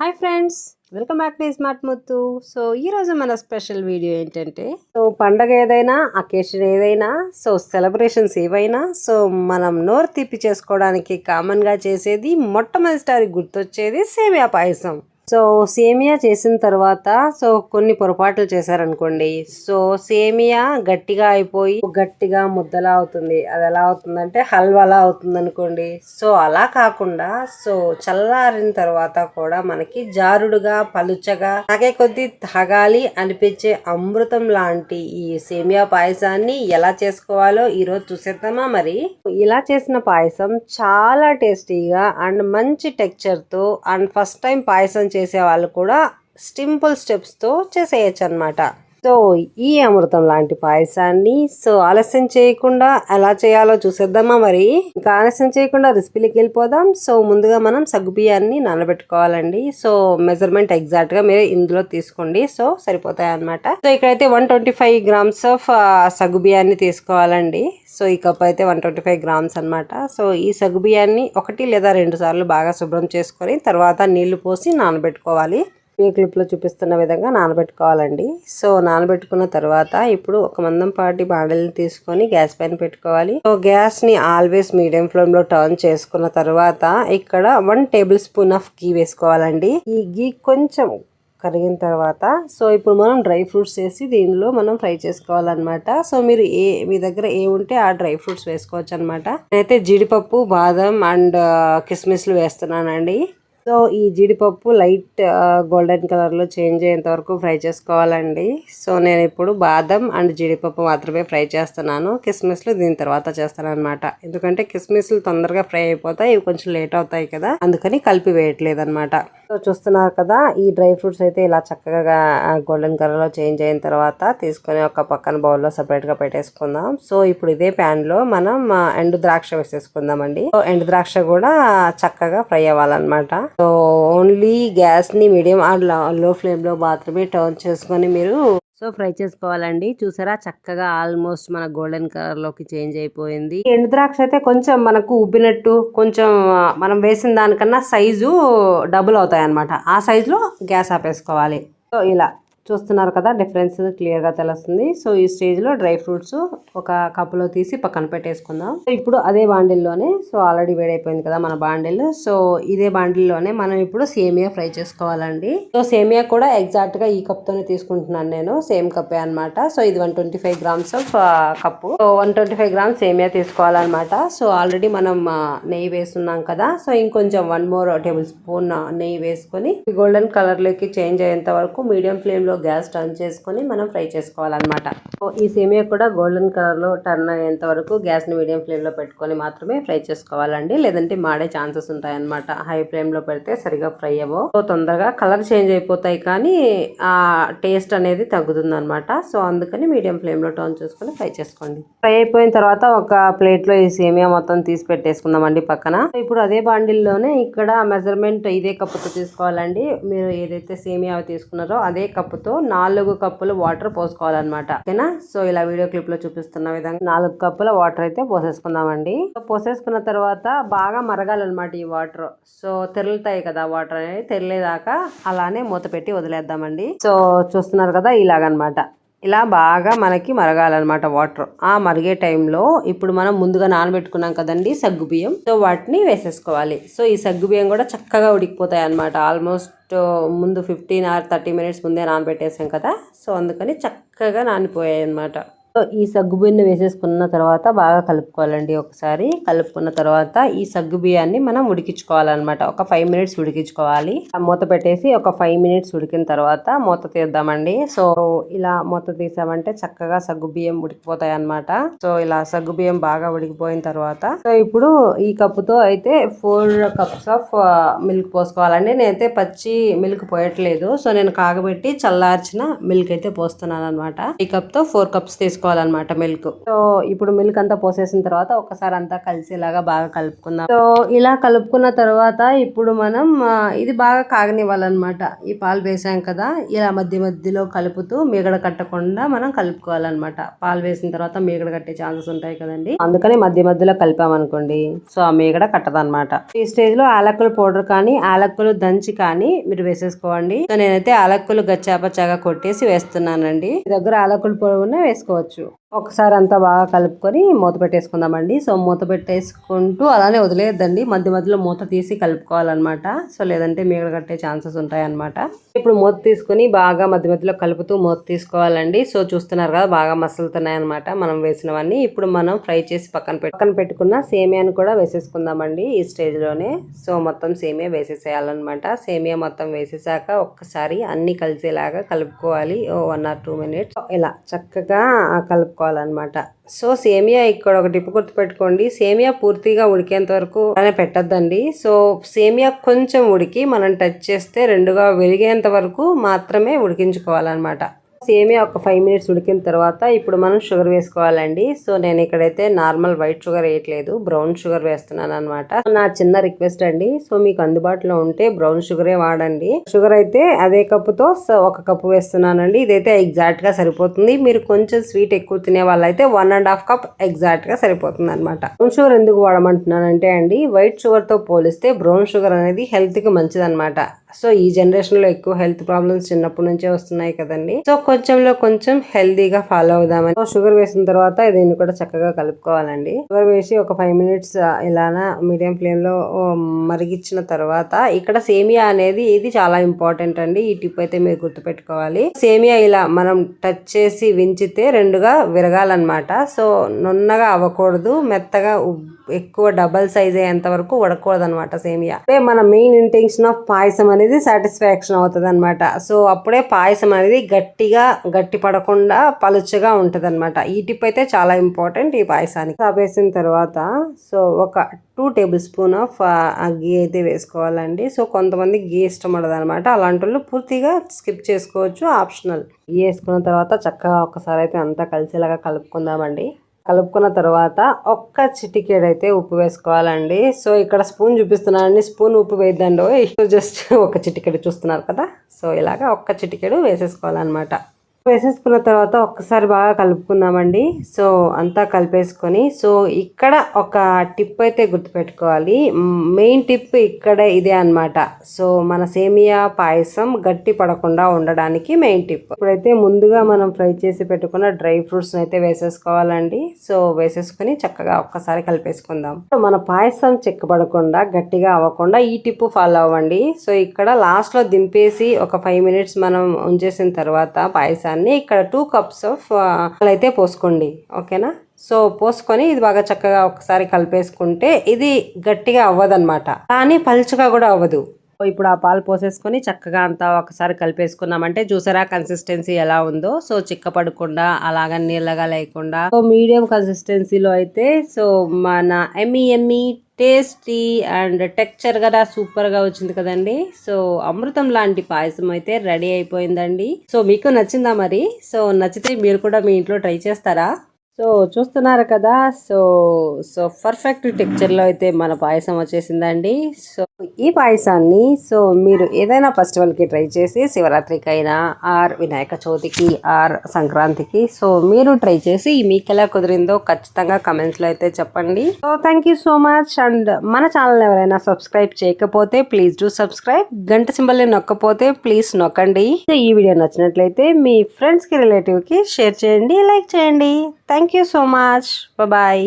Hi friends welcome back to smart Muthu so ఈ రోజు మన స్పెషల్ వీడియో ఏంటంటే సో పండగ ఏదైనా అకేషన్ ఏదైనా సో సెలబ్రేషన్స్ ఏవైనా సో మనం నోరు తీపి చేసుకోవడానికి కామన్గా చేసేది మొట్టమొదటిసారి గుర్తొచ్చేది సేమియా పాయసం. సో సేమియా చేసిన తర్వాత సో కొన్ని పొరపాట్లు చేశారనుకోండి. సో సేమియా గట్టిగా అయిపోయి గట్టిగా ముద్దలా అవుతుంది. అది ఎలా అవుతుందంటే హల్వాలా అవుతుంది అనుకోండి సో అలా కాకుండా సో చల్లారిన తర్వాత కూడా మనకి జారుడుగా పలుచగా తాగే కొద్దీ తాగాలి అనిపించే అమృతం లాంటి ఈ సేమియా పాయసాన్ని ఎలా చేసుకోవాలో ఈరోజు చూసేద్దామా మరి? ఇలా చేసిన పాయసం చాలా టేస్టీగా అండ్ మంచి టెక్చర్తో అండ్ ఫస్ట్ టైం పాయసం చేసే వాళ్ళు కూడా సింపుల్ స్టెప్స్తో చేసేయచ్చు అనమాట సో ఈ అమృతం లాంటి పాయసాన్ని సో ఆలస్యం చేయకుండా ఎలా చేయాలో చూసేద్దామా మరి? ఇంకా ఆలస్యం చేయకుండా రెసిపీలకి వెళ్ళిపోదాం. సో ముందుగా మనం సగ్గుబియ్యాన్ని నానబెట్టుకోవాలండి. సో మెజర్మెంట్ ఎగ్జాక్ట్గా మీరు ఇందులో తీసుకోండి. సో సరిపోతాయి అనమాట సో ఇక్కడైతే one twenty five grams of సగ్గుబియ్యాన్ని తీసుకోవాలండి. సో ఈ కప్ అయితే వన్ ట్వంటీ ఫైవ్ గ్రామ్స్ అనమాట సో ఈ సగ్గుబియ్యాన్ని ఒకటి లేదా రెండు సార్లు బాగా శుభ్రం చేసుకొని తర్వాత నీళ్ళు పోసి నానబెట్టుకోవాలి. ఈ క్లిప్లో చూపిస్తున్న విధంగా నానబెట్టుకోవాలండి. సో నానబెట్టుకున్న తర్వాత ఇప్పుడు ఒక మందం పాటి బాండల్ని తీసుకొని గ్యాస్ పైన పెట్టుకోవాలి. సో గ్యాస్ని ఆల్వేస్ మీడియం ఫ్లేమ్లో టర్న్ చేసుకున్న తర్వాత ఇక్కడ one tablespoon of ghee వేసుకోవాలండి. ఈ గీ కొంచెం కరిగిన తర్వాత సో ఇప్పుడు మనం డ్రై ఫ్రూట్స్ వేసి దీనిలో మనం ఫ్రై చేసుకోవాలన్నమాట. సో మీరు ఏ మీ దగ్గర ఏ ఉంటే ఆ డ్రై ఫ్రూట్స్ వేసుకోవచ్చు అనమాట నేనైతే జీడిపప్పు బాదం అండ్ కిస్మిస్లు వేస్తున్నానండి. సో ఈ జీడిపప్పు లైట్ గోల్డెన్ కలర్లో చేంజ్ అయ్యేంత వరకు ఫ్రై చేసుకోవాలండి. సో నేను ఇప్పుడు బాదం అండ్ జీడిపప్పు మాత్రమే ఫ్రై చేస్తున్నాను. కిస్మిస్లు దీని తర్వాత చేస్తాను అనమాట ఎందుకంటే కిస్మిస్లు తొందరగా ఫ్రై అయిపోతాయి ఇవి కొంచెం లేట్ అవుతాయి కదా అందుకని కలిపి వేయట్లేదు అనమాట సో చూస్తున్నారు కదా ఈ డ్రై ఫ్రూట్స్ అయితే ఇలా చక్కగా గోల్డెన్ కలర్లో చేంజ్ అయిన తర్వాత తీసుకొని ఒక పక్కన బౌల్లో సపరేట్గా పెట్టేసుకుందాం. సో ఇప్పుడు ఇదే ప్యాన్లో లో మనం ఎండు ద్రాక్ష వేసేసుకుందామండి. సో ఎండు ద్రాక్ష కూడా చక్కగా ఫ్రై అవ్వాలన్నమాట. సో ఓన్లీ గ్యాస్ని మీడియం ఆర్లో ఫ్లేమ్లో మాత్రమే టర్న్ చేసుకొని మీరు సో ఫ్రై చేసుకోవాలండి. చూసారా? చక్కగా ఆల్మోస్ట్ మన గోల్డెన్ కలర్లోకి చేంజ్ అయిపోయింది. ఎండు ద్రాక్ష అయితే కొంచెం మనకు ఉబ్బినట్టు కొంచెం మనం వేసిన దానికన్నా సైజు డబుల్ అవుతాయి అనమాట ఆ సైజులో గ్యాస్ ఆపేసుకోవాలి. సో ఇలా చూస్తున్నారు కదా డిఫరెన్స్ క్లియర్గా తెలుస్తుంది. సో ఈ స్టేజ్లో డ్రై ఫ్రూట్స్ ఒక కప్పులో తీసి పక్కన పెట్టేసుకుందాం. సో ఇప్పుడు అదే బాండిల్లోనే సో ఆల్రెడీ వేడైపోయింది కదా మన బాండిల్. సో ఇదే బాండిల్లోనే మనం ఇప్పుడు సేమియా ఫ్రై చేసుకోవాలండి. సో సేమియా కూడా ఎగ్జాక్ట్గా ఈ కప్తోనే తీసుకుంటున్నాను నేను సేమ్ కప్పే అన్నమాట. సో ఇది one twenty five grams of cup. So one twenty five grams సేమియా తీసుకోవాలన్నమాట. సో ఆల్రెడీ మనం నెయ్యి వేస్తున్నాం కదా. సో ఇంకొంచెం వన్ మోర్ టేబుల్ స్పూన్ నెయ్యి వేసుకొని గోల్డెన్ కలర్లోకి చేంజ్ అయ్యేంత వరకు మీడియం ఫ్లేమ్లో గ్యాస్ టర్న్ చేసుకొని మనం ఫ్రై చేసుకోవాలన్నమాట. ఈ సేమియా కూడా గోల్డెన్ కలర్లో టర్న్ అయ్యేంత వరకు గ్యాస్ని మీడియం ఫ్లేమ్లో పెట్టుకొని మాత్రమే ఫ్రై చేసుకోవాలండి. లేదంటే మాడే ఛాన్సెస్ ఉంటాయన్నమాట. హై ఫ్లేమ్లో పెడితే సరిగా ఫ్రై అవ్వవు. సో తొందరగా కలర్ చేంజ్ అయిపోతాయి కానీ ఆ టేస్ట్ అనేది తగ్గుతుందన్నమాట. సో అందుకని మీడియం ఫ్లేమ్లో టర్న్ చేసుకొని ఫ్రై చేసుకోండి. ఫ్రై అయిపోయిన తర్వాత ఒక ప్లేట్లో ఈ సేమియా మొత్తం తీసి పెట్టేసుకుందామండి పక్కన. ఇప్పుడు అదే బాండిల్లోనే ఇక్కడ మెజర్మెంట్ ఇదే కప్పుతో తీసుకోవాలండి. మీరు ఏదైతే సేమియా తీసుకున్నారో అదే కప్పుతో నాలుగు కప్పులు వాటర్ పోసుకోవాలన్నమాట. ఓకేనా? సో ఇలా వీడియో క్లిప్లో చూపిస్తున్న విధంగా నాలుగు కప్పుల వాటర్ అయితే పోసేసుకుందామండి. పోసేసుకున్న తర్వాత బాగా మరగాలన్నమాట ఈ వాటర్. సో తెరులుతాయి కదా వాటర్ అనేది తెరలేదాకా అలానే మూత పెట్టి వదిలేద్దామండి. సో చూస్తున్నారు కదా ఇలాగనమాట ఇలా బాగా మనకి మరగాలన్నమాట వాటర్. ఆ మరిగే టైంలో ఇప్పుడు మనం ముందుగా నానబెట్టుకున్నాం కదండి సగ్గు బియ్యం సో వాటిని వేసేసుకోవాలి. సో ఈ సగ్గుబియ్యం కూడా చక్కగా ఉడికిపోతాయి అనమాట ఆల్మోస్ట్ ముందు ఫిఫ్టీన్ ఆర్ థర్టీ మినిట్స్ ముందే నానబెట్టేసాం కదా. సో అందుకని చక్కగా నానిపోయాయి అనమాట ఈ సగ్గు బియ్యం వేసేసుకున్న తర్వాత బాగా కలుపుకోవాలండి ఒకసారి. కలుపుకున్న తర్వాత ఈ సగ్గు బియ్యాన్ని మనం ఉడికించుకోవాలన్నమాట. ఒక ఫైవ్ మినిట్స్ ఉడికించుకోవాలి. ఆ మూత పెట్టేసి ఒక ఫైవ్ మినిట్స్ ఉడికిన తర్వాత మూత తీద్దామండి. సో ఇలా మూత తీసామంటే చక్కగా సగ్గు బియ్యం ఉడికిపోతాయి అన్నమాట సో ఇలా సగ్గు బియ్యం బాగా ఉడికిపోయిన తర్వాత సో ఇప్పుడు ఈ కప్పుతో అయితే ఫోర్ కప్స్ ఆఫ్ మిల్క్ పోసుకోవాలండి. నేనైతే పచ్చి మిల్క్ పోయట్లేదు. సో నేను కాగబెట్టి చల్లార్చిన మిల్క్ అయితే పోస్తున్నాను అనమాట ఈ కప్తో ఫోర్ కప్స్ తీసుకోవాలి. పోసేసుకోవాలన్నమాట మిల్క్ సో ఇప్పుడు మిల్క్ అంతా పోసేసిన తర్వాత ఒకసారి అంతా కలిసేలాగా బాగా కలుపుకుందాం. సో ఇలా కలుపుకున్న తర్వాత ఇప్పుడు మనం ఇది బాగా కాగనివ్వాలన్నమాట. ఈ పాలు వేసాం కదా ఇలా మధ్య మధ్యలో కలుపుతూ మీగడ కట్టకుండా మనం కలుపుకోవాలన్నమాట. పాలు వేసిన తర్వాత మీగడ కట్టే ఛాన్సెస్ ఉంటాయి కదండి. అందుకని మధ్య మధ్యలో కలిపామనుకోండి. సో ఆ మీగడ కట్టదన్నమాట. ఈ స్టేజ్లో ఆలక్కులు పౌడర్ కానీ ఆలక్కులు దంచి కానీ మీరు వేసేసుకోండి. సో నేనైతే యాలక్కులు గచ్చాపచ్చాగా కొట్టేసి వేస్తున్నానండి. దగ్గర ఆలక్కులు పొడవున వేసుకోవచ్చు. వేసుకోవచ్చు ఒకసారి అంతా బాగా కలుపుకొని మూత పెట్టేసుకుందామండి. సో మూత పెట్టేసుకుంటూ అలానే వదిలేయద్దండి. మధ్య మధ్యలో మూత తీసి కలుపుకోవాలన్నమాట. సో లేదంటే మీగడ కట్టే ఛాన్సెస్ ఉంటాయన్నమాట. ఇప్పుడు మూత తీసుకొని బాగా మధ్య మధ్యలో కలుపుతూ మూత తీసుకోవాలండి. సో చూస్తున్నారు కదా బాగా మసలుతున్నాయి అనమాట మనం వేసినవన్నీ. ఇప్పుడు మనం ఫ్రై చేసి పక్కన పక్కన పెట్టుకున్న సేమియాను కూడా వేసేసుకుందామండి ఈ స్టేజ్లోనే సో మొత్తం సేమియా వేసేసేయాలన్నమాట. సేమియా మొత్తం వేసేసాక ఒక్కసారి అన్ని కలిసేలాగా కలుపుకోవాలి. ఓ వన్ ఆర్ టూ మినిట్స్. ఇలా చక్కగా కలుపుకోవాలి. కలుపుకోవాలన్నమాట సో సేమియా ఇక్కడ ఒక టిప్పు గుర్తుపెట్టుకోండి. సేమియా పూర్తిగా ఉడికేంత వరకు అలానే పెట్టద్దండి. సో సేమియా కొంచెం ఉడికి మనం టచ్ చేస్తే రెండుగా వెలిగేంత వరకు మాత్రమే ఉడికించుకోవాలన్నమాట. సేమే ఒక ఫైవ్ మినిట్స్ ఉడికిన తర్వాత ఇప్పుడు మనం షుగర్ వేసుకోవాలండి. సో నేను ఇక్కడైతే నార్మల్ వైట్ షుగర్ వేయట్లేదు బ్రౌన్ షుగర్ వేస్తున్నాను అనమాట నా చిన్న రిక్వెస్ట్ అండి. సో మీకు అందుబాటులో ఉంటే బ్రౌన్ షుగరే వాడండి. షుగర్ అయితే అదే కప్పుతో సో ఒక కప్పు వేస్తున్నానండి. ఇదైతే ఎగ్జాక్ట్గా సరిపోతుంది. మీరు కొంచెం స్వీట్ ఎక్కువ తినే వాళ్ళైతే వన్ అండ్ హాఫ్ కప్ ఎగ్జాక్ట్గా సరిపోతుంది అనమాట బ్రౌన్ షుగర్ ఎందుకు వాడమంటున్నానంటే అండి వైట్ షుగర్తో పోలిస్తే బ్రౌన్ షుగర్ అనేది హెల్త్కి మంచిదన్నమాట. సో ఈ జనరేషన్లో ఎక్కువ హెల్త్ ప్రాబ్లమ్స్ చిన్నప్పటి నుంచే వస్తున్నాయి కదండి. సో కొంచెంలో కొంచెం హెల్దీగా ఫాలో అవుదామని. షుగర్ వేసిన తర్వాత దీన్ని కూడా చక్కగా కలుపుకోవాలండి. షుగర్ వేసి ఒక ఫైవ్ మినిట్స్ ఇలానా మీడియం ఫ్లేమ్లో మరిగించిన తర్వాత ఇక్కడ సేమియా అనేది ఇది చాలా ఇంపార్టెంట్ అండి. ఈ టిప్ అయితే మీరు గుర్తుపెట్టుకోవాలి. సేమియా ఇలా మనం టచ్ చేసి వించితే రెండుగా విరగాలన్నమాట. సో నున్నగా అవ్వకూడదు. మెత్తగా ఎక్కువ డబల్ సైజ్ అయ్యేంత వరకు ఉడకూడదు అనమాట సేమియా. అంటే మన మెయిన్ ఇంటెన్షన్ ఆఫ్ పాయసం అనేది సాటిస్ఫాక్షన్ అవుతుంది అనమాట సో అప్పుడే పాయసం అనేది గట్టిగా గట్టి పడకుండా పలుచగా ఉంటుంది అనమాట ఈ టిప్ అయితే చాలా ఇంపార్టెంట్ ఈ పాయసానికి. వేసిన తర్వాత సో ఒక two tablespoon of ghee అయితే వేసుకోవాలండి. సో కొంతమంది గీ ఇష్టం ఉండదు అనమాట అలాంటి వాళ్ళు పూర్తిగా స్కిప్ చేసుకోవచ్చు. ఆప్షనల్. గీ వేసుకున్న తర్వాత చక్కగా ఒకసారి అయితే అంతా కలిసేలాగా కలుపుకుందామండి. కలుపుకున్న తర్వాత ఒక్క చిటికేడైతే అయితే ఉప్పు వేసుకోవాలండి. సో ఇక్కడ స్పూన్ చూపిస్తున్నానండి. స్పూన్ ఉప్పు వేద్దండి జస్ట్ ఒక చిటికెడు చూస్తున్నారు కదా? సో ఇలాగా ఒక్క చిటికెడు వేసేసుకోవాలన్నమాట. వేసేసుకున్న తర్వాత ఒక్కసారి బాగా కలుపుకుందామండి. సో అంతా కలిపేసుకొని సో ఇక్కడ ఒక టిప్ అయితే గుర్తుపెట్టుకోవాలి. మెయిన్ టిప్ ఇక్కడ ఇదే అన్నమాట. సో మన సేమియా పాయసం గట్టి పడకుండా ఉండడానికి మెయిన్ టిప్. ఇప్పుడైతే ముందుగా మనం ఫ్రై చేసి పెట్టుకున్న డ్రై ఫ్రూట్స్ అయితే వేసేసుకోవాలండి. సో వేసేసుకొని చక్కగా ఒక్కసారి కలిపేసుకుందాం. మన పాయసం చెక్కబడకుండా గట్టిగా అవ్వకుండా ఈ టిప్ ఫాలో అవ్వండి. సో ఇక్కడ లాస్ట్లో దింపేసి ఒక ఫైవ్ మినిట్స్ మనం ఉంచేసిన తర్వాత పాయసాన్ని ఇక్కడ టూ కప్స్ ఆఫ్ అయితే పోసుకోండి. ఓకేనా? సో పోసుకొని ఇది బాగా చక్కగా ఒకసారి కలిపేసుకుంటే ఇది గట్టిగా అవ్వదన్నమాట. కానీ పలుచగా కూడా అవ్వదు. ఇప్పుడు ఆ పాలు పోసేసుకొని చక్కగా అంతా ఒకసారి కలిపేసుకున్నామంటే చూసారా కన్సిస్టెన్సీ ఎలా ఉందో? సో చిక్కపడకుండా అలాగ నీళ్ళగా లేకుండా. సో మీడియం కన్సిస్టెన్సీలో అయితే సో మన yummy yummy tasty and texture కూడా సూపర్గా వచ్చింది కదండి. సో అమృతం లాంటి పాయసం అయితే రెడీ అయిపోయిందండి. సో మీకు నచ్చిందా మరి? సో నచ్చితే మీరు కూడా మీ ఇంట్లో ట్రై చేస్తారా? సో చూస్తున్నారు కదా సో సో పర్ఫెక్ట్ టెక్చర్లో అయితే మన పాయసం వచ్చేసిందండి. సో ఈ పాయసాన్ని సో మీరు ఏదైనా ఫెస్టివల్కి ట్రై చేసి శివరాత్రికి అయినా ఆర్ వినాయక చవితికి ఆర్ సంక్రాంతికి సో మీరు ట్రై చేసి మీకు ఎలా కుదిరిందో ఖచ్చితంగా కమెంట్స్లో అయితే చెప్పండి. So thank you so much and మన ఛానల్ ఎవరైనా సబ్స్క్రైబ్ చేయకపోతే ప్లీజ్ డూ సబ్స్క్రైబ్ గంట సింబల్ నొక్కపోతే ప్లీజ్ నొక్కండి. సో ఈ వీడియో నచ్చినట్లయితే మీ ఫ్రెండ్స్కి రిలేటివ్కి షేర్ చేయండి లైక్ చేయండి. Thank you so much bye